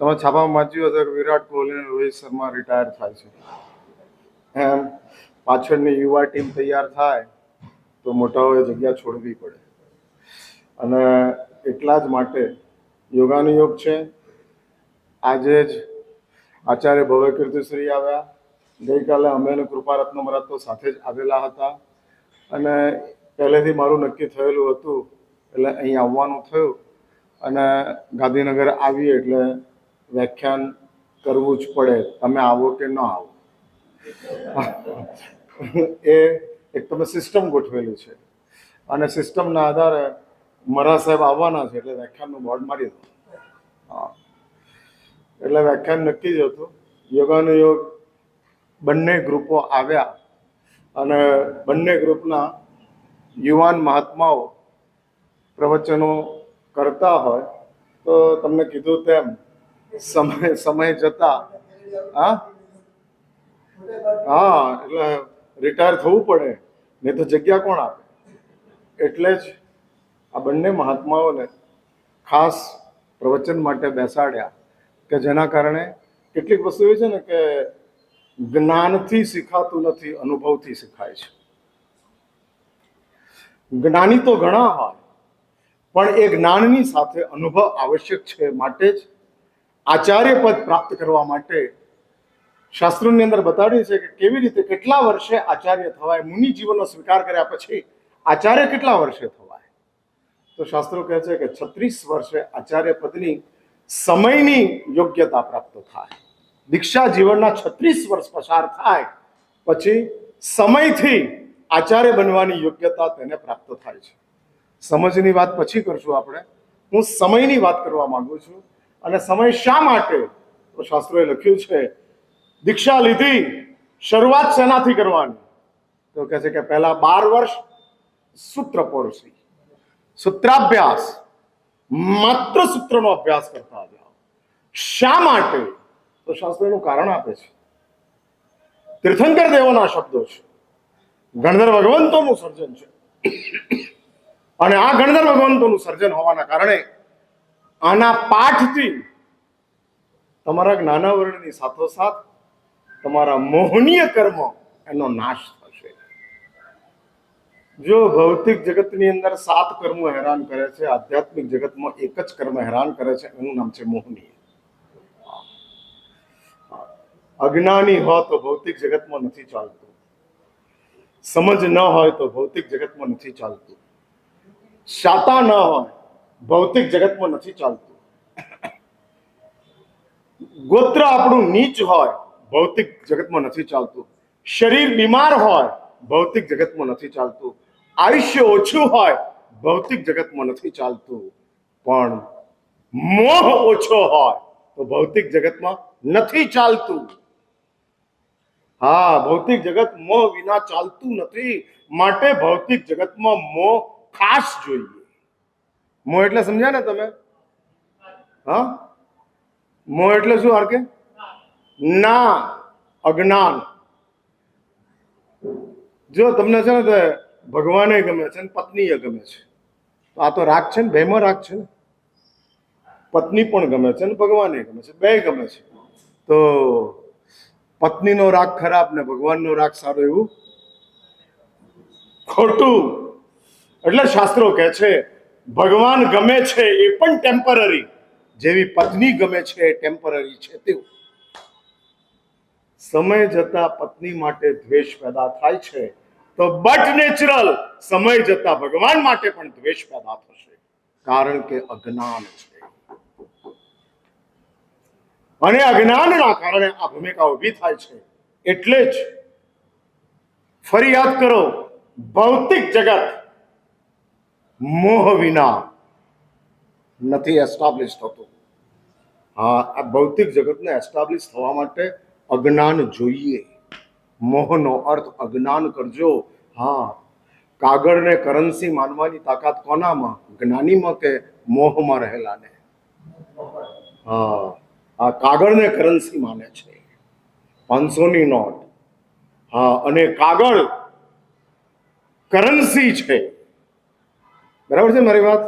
તમે છાપામાં વાંચ્યું હશે કે વિરાટ કોહલી અને રોહિત શર્મા રિટાયર થાય છે. એમ પાછળની યુવા ટીમ તૈયાર થાય તો મોટાઓએ જગ્યા છોડવી પડે. અને એટલા જ માટે યોગાનુયોગ છે. આજે જ આચાર્ય ભવ્ય કીર્તિશ્રી આવ્યા. ગઈકાલે અમે અને કૃપારત્ન મહારાજ સાથે જ આવેલા હતા. અને પહેલેથી મારું નક્કી થયેલું હતું, એટલે અહીં આવવાનું થયું. અને ગાંધીનગર આવીએ એટલે વ્યાખ્યાન કરવું જ પડે. તમે આવો કે ન આવો. એ એક તમે સિસ્ટમ ગોઠવેલી છે. અને સિસ્ટમના આધારે મરા સાહેબ આવવાના છે એટલે વ્યાખ્યાનનું બોર્ડ મારી દો. એટલે વ્યાખ્યાન નક્કી જ હતું. યોગાનુયોગ બંને ગ્રુપો આવ્યા. અને બંને ગ્રુપના યુવાન મહાત્માઓ પ્રવચનો કરતા હોય, તો તમને કીધું તેમ સમય સમય જતા, હા? હા, એટલે રિટાયર થવું પડે, નહીં તો જગ્યા કોણ આપે? એટલે જ આ બંને મહાત્માઓને ખાસ પ્રવચન માટે બેસાડ્યા કે જેના કારણે કેટલીક વસ્તુ એવી છે ને કે જ્ઞાનથી શીખાતું નથી, અનુભવથી શીખાય છે. જ્ઞાની તો ઘણા હોય, પણ એ જ્ઞાનની સાથે અનુભવ આવશ્યક છે માટે જ આચાર્ય પદ પ્રાપ્ત કરવા માટે શાસ્ત્રોની અંદર બતાડ્યું છે કે કેવી રીતે કેટલા વર્ષે આચાર્ય થવાય મુનિ જીવનનો સ્વીકાર કર્યા પછી આચાર્ય કેટલા વર્ષે થવાય? તો શાસ્ત્રો કહે છે કે છત્રીસ વર્ષે આચાર્ય પદની સમયની યોગ્યતા પ્રાપ્ત થાય. દીક્ષા જીવનના છત્રીસ વર્ષ પસાર થાય, પછી સમયથી આચાર્ય બનવાની યોગ્યતા તેને પ્રાપ્ત થાય છે. સમજની વાત પછી કરશું આપણે. હું સમયની વાત કરવા માંગુ છું. અને સમય શા માટે? તો શાસ્ત્રોએ લખ્યું છે, દીક્ષા લીધી, શરૂઆત શેનાથી કરવાની? તો કહે છે કે પહેલા બાર વર્ષ સૂત્ર પોરસી સૂત્રાભ્યાસ, માત્ર સૂત્રનો અભ્યાસ કરતા જાઓ શા માટે? તો શાસ્ત્ર એનું કારણ આપે છે. તીર્થંકર દેવોના શબ્દો છે. ગણધર ભગવંતોનું સર્જન છે. અને આ ગણધર ભગવંતોનું સર્જન હોવાના કારણે આના પાઠથી તમારા જ્ઞાનાવરણની સાથોસાથ તમારા મોહનીય કર્મ એનો નાશ થશે. જો ભૌતિક જગતની અંદર સાત કર્મો હેરાન કરે છે, આધ્યાત્મિક જગતમાં એક જ કર્મ હેરાન કરે છે, એનું નામ છે મોહનીય. અજ્ઞાની હોય તો ભૌતિક જગતમાં નથી ચાલતું. સમજ ન હોય તો ભૌતિક જગતમાં નથી ચાલતું. શાતા ન હોય ભૌતિક જગતમાં નથી ચાલતું ગોત્ર આપણું નીચ હોય ભૌતિક જગતમાં નથી ચાલતું શરીર બીમાર હોય ભૌતિક જગતમાં નથી ચાલતું આયુષ્ય ઓછું હોય ભૌતિક જગતમાં નથી ચાલતું પણ મોહ ઓછો હોય તો ભૌતિક જગતમાં નથી ચાલતું હા ભૌતિક જગત મોહ વિના ચાલતું નથી માટે ભૌતિક જગતમાં મોહ ખાસ જોઈએ મોહ એટલે સમજ્યા ને તમે? હા? મો એટલે શું આરકે ના, અજ્ઞાન. જો તમને છે ને તો ભગવાને ગમે છે ને પત્નીએ ગમે છે. તો આ તો રાગ છે ને બેમાં રાગ છે ને. પત્ની પણ ગમે છે ને ભગવાને ગમે છે, બે ગમે છે. તો પત્નીનો રાગ ખરાબ ને ભગવાનનો રાગ સારો એવું? ખોટું. એટલે શાસ્ત્રો કહે છે ભગવાન ગમે છે એ પણ ટેમ્પરરી જેવી પત્ની ગમે છે એ ટેમ્પરરી છે તેવું. સમય જતા પત્ની માટે દ્વેષ પેદા થાય છે તો બટ નેચરલ સમય જતા ભગવાન માટે પણ દ્વેષ પેદા થશે. કારણ કે અજ્ઞાન છે. અને અજ્ઞાનના કારણે આ ભૂમિકા ઊભી થાય છે. એટલે જ ફરી યાદ કરો. ભૌતિક જગત મોહ વિના નથી એસ્ટાબ્લિશ થતું. હા, આ ભૌતિક જગતને એસ્ટાબ્લિશ થવા માટે અજ્ઞાન જોઈએ. મોહનો અર્થ અજ્ઞાન કરજો. હા, કાગળને કરન્સી માનવાની તાકાત કોનામાં? જ્ઞાનીમાં કે મોહમાં રહેલાને. હા, આ કાગળને કરન્સી માને છે. પાંચસોની નોટ. હા, અને કાગળ કરન્સી છે. બરાબર છે મારી વાત?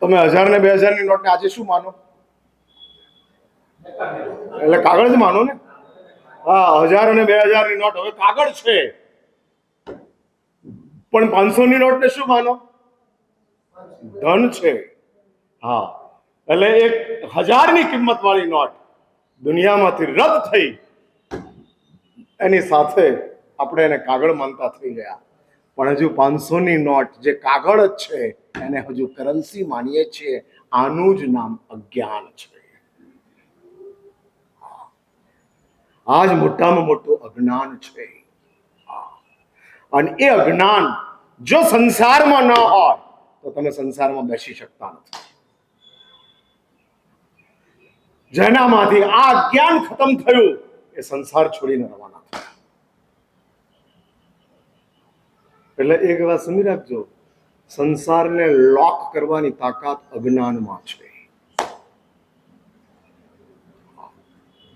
તમે હજાર ને બે હજારની નોટને આજે શું માનો? એટલે કાગળ જ માનો ને? હા, હજાર અને બે હજારની નોટ હવે કાગળ છે. પણ પાંચસો ની નોટ ને શું માનો? ધન છે. હા, એટલે એક હજારની કિંમત વાળી નોટ દુનિયામાંથી રદ થઈ. એની સાથે આપણે એને કાગળ માનતા થઈ ગયા. પણ હજુ પાંચસોની નોટ જે કાગળ જ છે, એને હજુ કરન્સી માનીએ છીએ. આનું જ નામ અજ્ઞાન છે. આ જ મોટામાં મોટું અજ્ઞાન છે. અને એ અજ્ઞાન જો સંસારમાં ન હોય, તો તમે સંસારમાં બેસી શકતા નથી. જેનામાંથી આ અજ્ઞાન ખતમ થયું, એ સંસાર છોડીને રવાના થયા. એટલે એક વાત સમજી રાખજો, સંસારને લોક કરવાની તાકાત અજ્ઞાનમાં છે.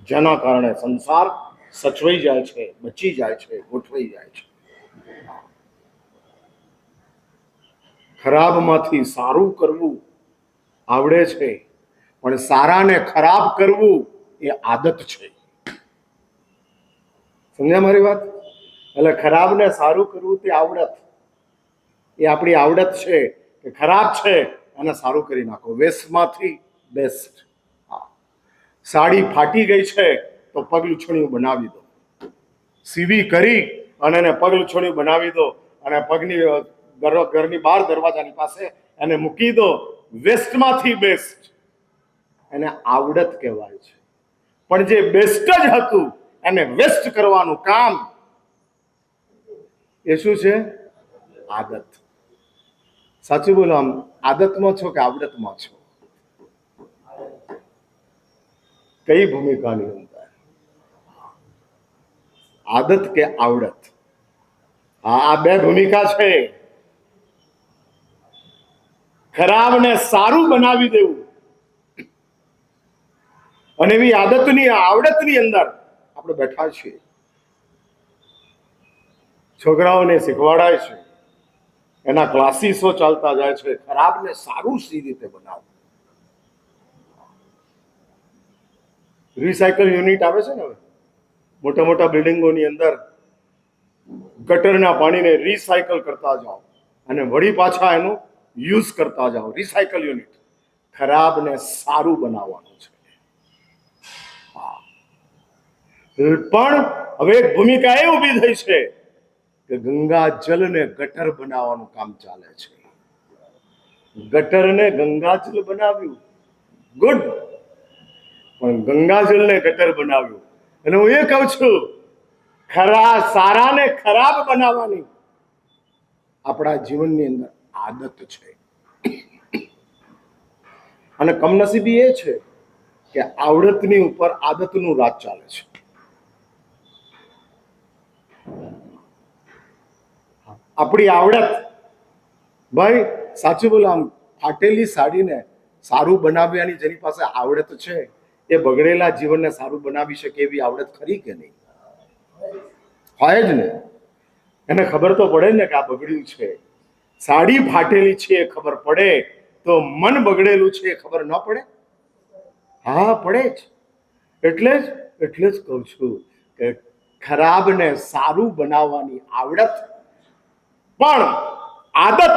જેના કારણે સંસાર સચવાઈ જાય છે, બચી જાય છે, ગોઠવાઈ જાય છે. ખરાબમાંથી સારું કરવું આવડે છે, પણ સારાને ખરાબ કરવું એ આદત છે. સમજ્યા મારી વાત? એટલે ખરાબને સારું કરવું તે આવડત. એ આપણી આવડત છે કે ખરાબ છે અને સારું કરી નાખો. વેસ્ટમાંથી બેસ્ટ સાડી ફાટી ગઈ છે તો પગલુછણિયું બનાવી દો. સીવી કરી અને એને પગલુછણિયું બનાવી દો અને પગની ઘરની બહાર દરવાજાની પાસે એને મૂકી દો. વેસ્ટમાંથી બેસ્ટ એને આવડત કહેવાય છે. પણ જે બેસ્ટ જ હતું, એને વેસ્ટ કરવાનું કામ એ શું છે? આદત. સાચું બોલો આમ, આદતમાં છો કે આવડતમાં છો? કઈ ભૂમિકાની અંદર? આદત કે આવડત? આ બે ભૂમિકા છે. ખરાબને સારું બનાવી દેવું. અને એવી આદતની, આવડતની અંદર આપણે બેઠા છીએ. છોકરાઓને શીખવાડાય છે. એના ક્લાસીસો ચાલતા જાય છે. ખરાબને સારું સી રીતે બનાવવું? રિસાયકલ યુનિટ આવે છે ને હવે? મોટા મોટા બિલ્ડિંગોની અંદર ગટરના પાણીને રિસાયકલ કરતા જાઓ અને વળી પાછા એનું યુઝ કરતા જાઓ. રિસાયકલ યુનિટ ખરાબને સારું બનાવવાનું છે. પણ હવે એક ભૂમિકા એ ઊભી થઈ છે. કે ગંગા જલને ગટર બનાવવાનું કામ ચાલે છે. ગટરને ગંગાજલ બનાવ્યું. ગુડ પણ ગંગાજલને ગટર બનાવ્યું. અને હું એ કહું છું, ખરા સારાને ખરાબ બનાવવાની આપણા જીવનની અંદર આદત છે. અને કમનસીબી એ છે કે આવડતની ઉપર આદતનું રાજ ચાલે છે. આપણી આવડત. ભાઈ, સાચું બોલો આમ, ફાટેલી સાડીને સારું બનાવવાની જેની પાસે આવડત છે, એ બગડેલા જીવનને સારું બનાવી શકે એવી આવડત ખરી કે નહીં? હોય જ ને. એને ખબર તો પડે ને કે આ બગડ્યું છે. સાડી ફાટેલી છે એ ખબર પડે, તો મન બગડેલું છે એ ખબર ન પડે? હા, પડે જ. એટલે જ એટલે જ કહું છું કે ખરાબને સારું બનાવવાની આવડત પણ આદત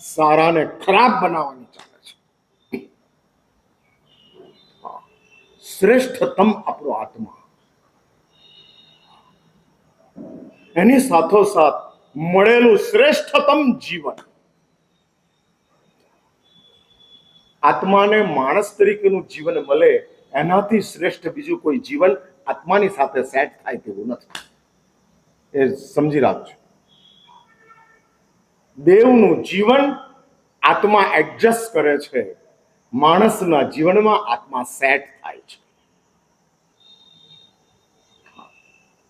સારાને ખરાબ બનાવવાની ચાલે છે. શ્રેષ્ઠતમ આપણો આત્મા. એની સાથોસાથ મળેલું શ્રેષ્ઠતમ જીવન. આત્માને માણસ તરીકેનું જીવન મળે, એનાથી શ્રેષ્ઠ બીજું કોઈ જીવન આત્માની સાથે સેટ થાય તેવું નથી. એ સમજી રાખજો. દેવનું જીવન આત્મા એડજસ્ટ કરે છે. માણસના જીવનમાં આત્મા સેટ થાય છે.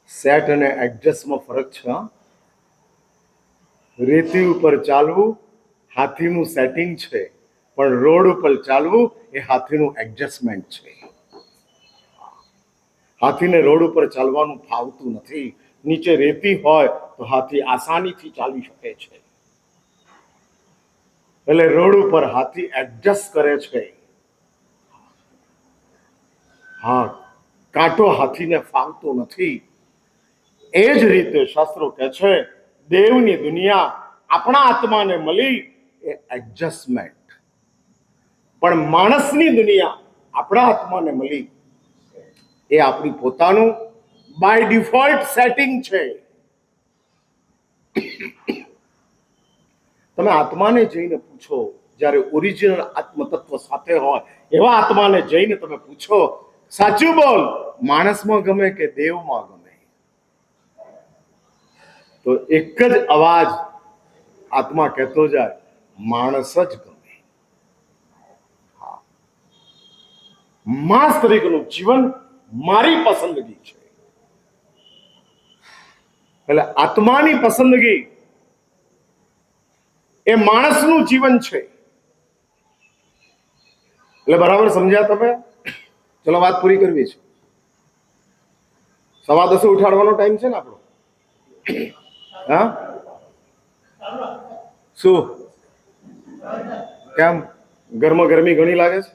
સેટ અને એડજસ્ટમાં ફરક છે રેતી ઉપર ચાલવું, હાથીનું સેટિંગ છે. પણ રોડ ઉપર ચાલવું, એ હાથીનું એડજસ્ટમેન્ટ છે. હાથીને રોડ ઉપર ચાલવાનું ફાવતું નથી. નીચે રેતી હોય તો હાથી આસાનીથી ચાલી શકે છે. એટલે રોડ ઉપર હાથી એડજસ્ટ કરે છે. હા, કાંટો હાથીને ફાવતો નથી. એ જ રીતે શાસ્ત્રો કહે છે, દેવની દુનિયા આપણા આત્માને મળી, એ એડજસ્ટમેન્ટ પણ માણસની દુનિયા આપણા આત્માને મળી. એ આપણી પોતાનું બાય ડિફોલ્ટ સેટિંગ છે. તમે આત્માને જઈને પૂછો, જ્યારે ઓરિજિનલ આત્મતત્વ સાથે હોય, એવા આત્માને જઈને તમે પૂછો, સાચું બોલ, માણસમાં ગમે કે દેવમાં ગમે? તો એક જ અવાજ આત્મા કહેતો જાય, માણસ જ ગમે. હા. માણસ તરીકેનું જીવન મારી પસંદગી છે. એટલે આત્માની પસંદગી એ માણસનું જીવન છે. એટલે બરાબર સમજ્યા તમે? ચલો વાત પૂરી કરવી છે. સવા દસે ઉઠાડવાનો ટાઈમ છે ને આપણો? હા? શું? કેમ? ઘરમાં ગરમી ઘણી લાગે છે?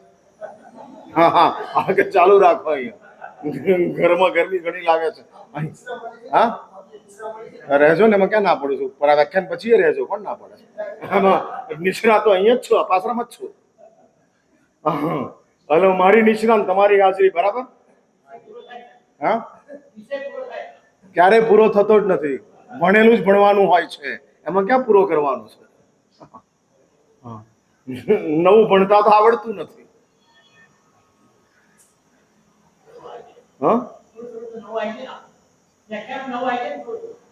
હા હા. આગળ ચાલુ રાખો અહીંયા. ઘરમાં ગરમી ઘણી લાગે છે. હા? રહેજો ને, એમાં ક્યાં ના પડું છું પર આ વ્યાખ્યાન પછી રહેજો, કોણ ના પડે? નિષ્ણા નિષ્ણાતો અહીંયા જ છું અપાશ્રમ જ છું. હલો, મારી નિષ્ણાંત, તમારી હાજરી, બરાબર? હા? ક્યારે પૂરો થતો જ નથી. ભણેલું જ ભણવાનું હોય છે. એમાં ક્યાં પૂરો કરવાનો છે? નવું ભણતા તો આવડતું નથી. હા?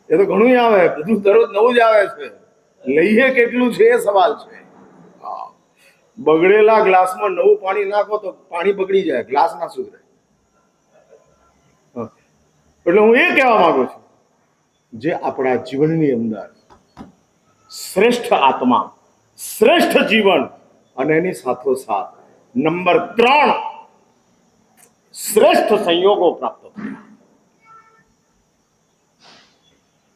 એ તો ઘણું આવે, બધું દરરોજ નવું જ આવે છે. લઈએ કેટલું છે એ સવાલ છે. બગડેલા ગ્લાસમાં નવું પાણી નાખો તો પાણી બગડી જાય, ગ્લાસ ના સુધરે. એટલે હું એ કહેવા માંગુ છું જે આપણા જીવનની અંદર શ્રેષ્ઠ આત્મા, શ્રેષ્ઠ જીવન અને એની સાથોસાથ નંબર ત્રણ શ્રેષ્ઠ સંયોગો પ્રાપ્ત થયા.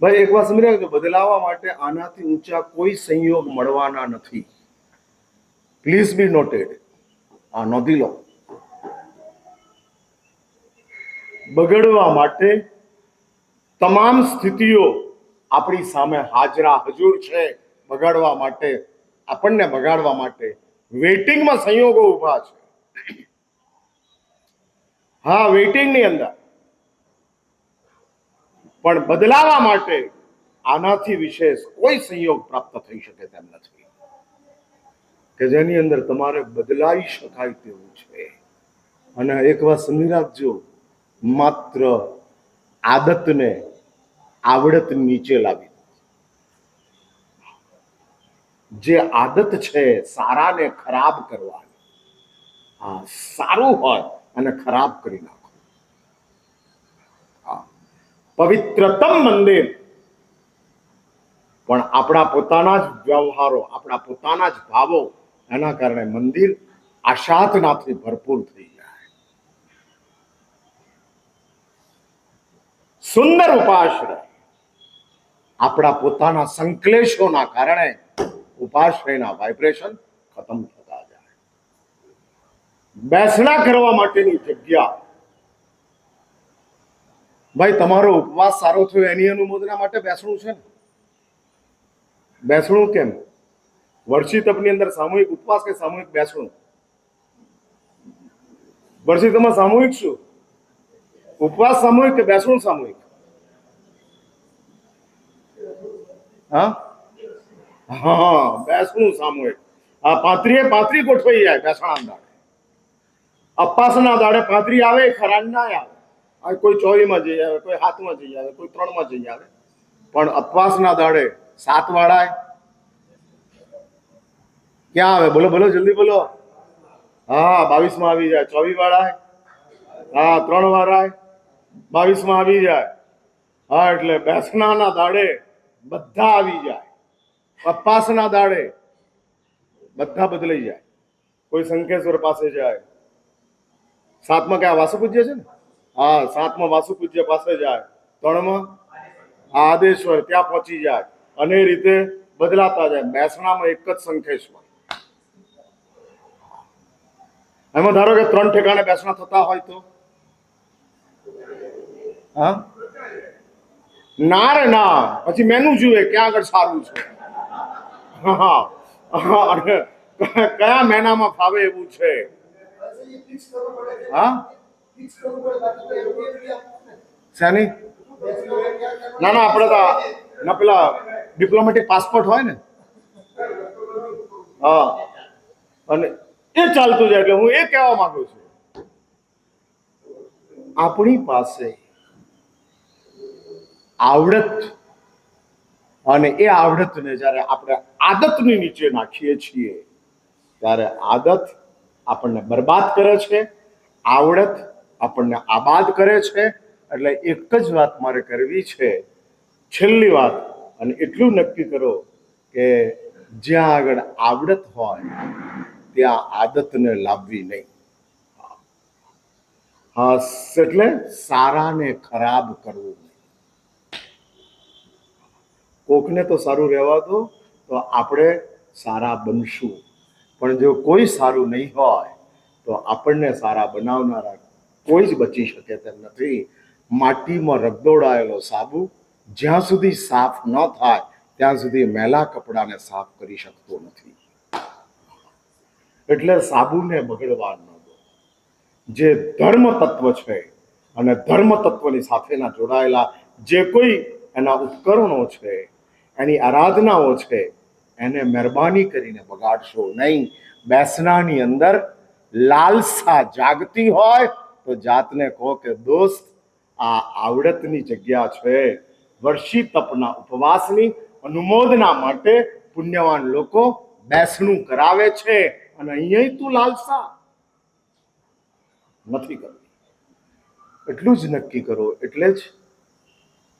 ભાઈ, એક વાત સમજી કે બદલાવા માટે આનાથી ઊંચા કોઈ સંયોગ મળવાના નથી. પ્લીઝ બી નોટેડ આ નોંધી લો. બગડવા માટે તમામ સ્થિતિઓ આપણી સામે હાજરા હજુર છે. બગાડવા માટે, આપણને બગાડવા માટે વેઇટિંગમાં સંયોગો ઊભા છે. હા વેઇટિંગની અંદર. પણ બદલાવા માટે આનાથી વિશેષ કોઈ સંયોગ પ્રાપ્ત થઈ શકે તેમ નથી. કે જેની અંદર તમારે બદલાઈ શકાય તેવું છે. અને એક વાત સમજી રાખજો, માત્ર આદતને આવડત નીચે લાવી જે આદત છે સારાને ખરાબ કરવાની આ સારું હોય અને ખરાબ કરી નાખો હા પવિત્રતમ મંદિર. પણ આપણા પોતાના જ વ્યવહારો, આપણા પોતાના જ ભાવો, એના કારણે મંદિર આશાતનાથી ભરપૂર થઈ જાય. સુંદર ઉપાશ્રય. આપણા પોતાના સંકલેશોના કારણે ઉપાશ્રયના વાઇબ્રેશન ખતમ થતા જાય. બેસણા કરવા માટેની જગ્યા ભાઈ, તમારો ઉપવાસ સારો થયો, એની અનુમોદના માટે બેસણું છે ને? બેસણું કેમ? વર્ષી તપની અંદર સામૂહિક ઉપવાસ કે સામૂહિક બેસણું? વર્ષી તપમાં સામૂહિક શું? ઉપવાસ સામૂહિક કે બેસણું સામૂહિક? હા? હા, બેસણું સામૂહિક. આ પાત્રીએ પાત્રી ગોઠવાઈ જાય બેસણા દાડે. અપાસના દાડે પાત્રી આવે ખરાન ના આવે. કોઈ ચોવીમાં જઈ આવે, કોઈ હાથમાં જઈ આવે, કોઈ ત્રણમાં જઈ આવે. પણ અપવાસના દાડે સાત વાળાય ક્યાં આવે? બોલો બોલો, જલ્દી બોલો. હા બાવીસમાં આવી જાય. ચોવીસ વાળાય હા ત્રણ વાળાય બાવીસમાં આવી જાય. હા, એટલે બેસનાના દાડે બધા આવી જાય. અપાસના દાડે બધા બદલાઈ જાય. કોઈ સંકેશ્વર પાસે જાય. સાતમાં કયા? વાસો પૂજ્ય છે ને? હા, સાતમાં વાસુ પૂજ્ય પાસે જાય, ત્રણમાં આદેશ્વર ત્યાં પહોંચી જાય અને એ રીતે બદલાતા જાય. મેસણામાં એક જ સંખેશ્વર એમાં ધારો કે ત્રણ ઠેકાણે બેસણા થતા હોય તો? હા? ના રે, ના. પછી મેનુ જુએ, ક્યાં આગળ સારું છે? કયા મહિનામાં ફાવે એવું છે? હા? શેની? ના ના, આપણે તો ના, પેલા ડિપ્લોમેટિક પાસપોર્ટ હોય ને. હા. અને એ ચાલતું જાય એટલે હું એ કહેવા માંગુ છું. આપણી પાસે આવડત અને એ આવડતને જ્યારે આપણે આદતની નીચે નાખીએ છીએ, ત્યારે આદત આપણને બરબાદ કરે છે, આવડત આપણને આબાદ કરે છે, એટલે એક જ વાત મારે કરવી છે. છેલ્લી વાત, અને એટલું નક્કી કરો કે જ્યાં આગળ આવડત હોય, ત્યાં આદતને લાવવી નહીં. હા એટલે સારાને ખરાબ કરવું કોકને તો સારું રહેવા દો, તો આપણે સારા બનશું. પણ જો કોઈ સારું નહીં હોય, તો આપણને સારા બનાવનારા કોઈ જ બચી શકે તેમ નથી. માટીમાં રગદોડાયેલો સાબુ જ્યાં સુધી સાફ ન થાય, ત્યાં સુધી મેલા કપડાને સાફ કરી શકતો નથી. એટલે સાબુને બગડવા ન દો. જે ધર્મ તત્વ છે અને ધર્મ તત્વની સાથેના જોડાયેલા જે કોઈ એના ઉપકરણો છે, એની આરાધનાઓ છે, એને મહેરબાની કરીને બગાડશો નહીં. બેસનાની અંદર લાલસા જાગતી હોય તો જાતને કહો કે દોસ્ત, આ આવડતની જગ્યા છે. વર્ષી તપના ઉપવાસની અનુમોદના માટે પુણ્યવાન લોકો બેસણું કરાવે છે અને અહીંયા તું લાલસા. નથી કરવી એટલું જ નક્કી કરો, એટલે જ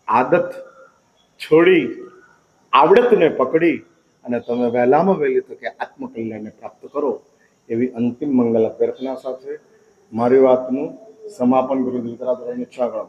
આદત છોડી, આવડતને પકડી અને તમે વહેલામાં વહેલી તકે આત્મકલ્યાણને પ્રાપ્ત કરો એવી અંતિમ મંગલ અભ્યર્થના સાથે మరియు అతను సమాపన గురు దిల్కరాజ్ రాయని